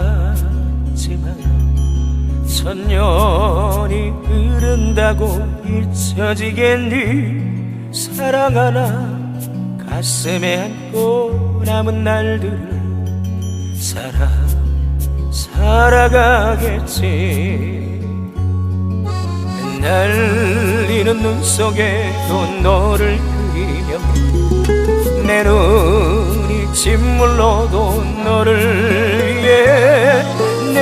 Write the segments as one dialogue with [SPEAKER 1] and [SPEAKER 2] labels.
[SPEAKER 1] 하지만 천년이 흐른다고 잊혀지겠니? 사랑 하나 가슴에 안고 남은 날들을 살아 살아가겠지. 날리는 눈 속에도 너를 그리며 내 눈이 짓물러도 너를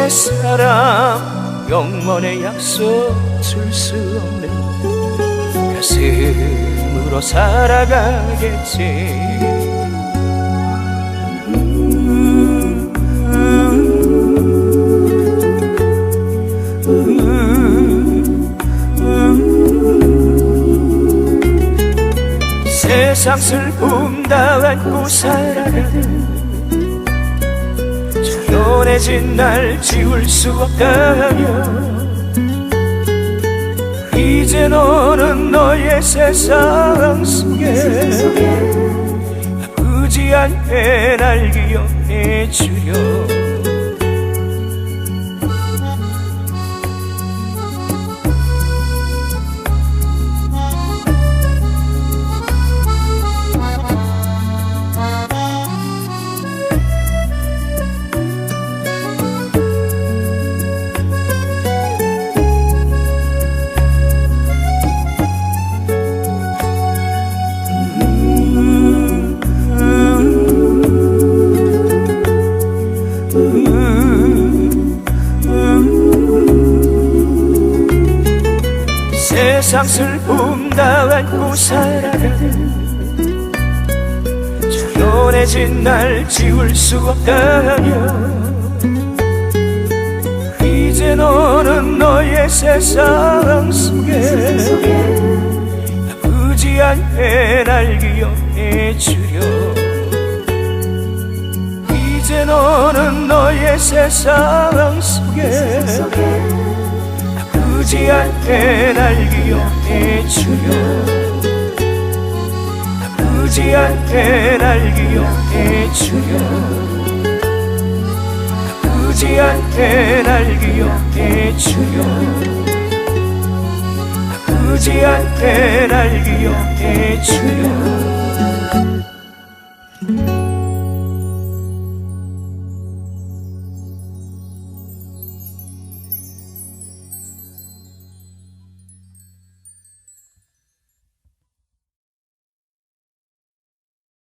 [SPEAKER 1] 내 사랑 영원의 약속 줄 수 없는 가슴으로 살아가겠지. 세상 슬픔 다 안고 살아가는 초연해진 날 지울 수 없다면 이제 너는 너의 세상 속에 아프지 않게 날 기억해 주려 세상 슬픔 다 안고 살아가는 초연해진 날 지울 수 없다면 이제 너는 너의 세상 속에 아프지 않게 날 기억해 주려. 이제 너는 너의 세상 속에 아프지 않게 날 기억해 주려 아프지 않게 날 기억해 주려 아프지 않게 날 기억해 주려 아프지 않게 날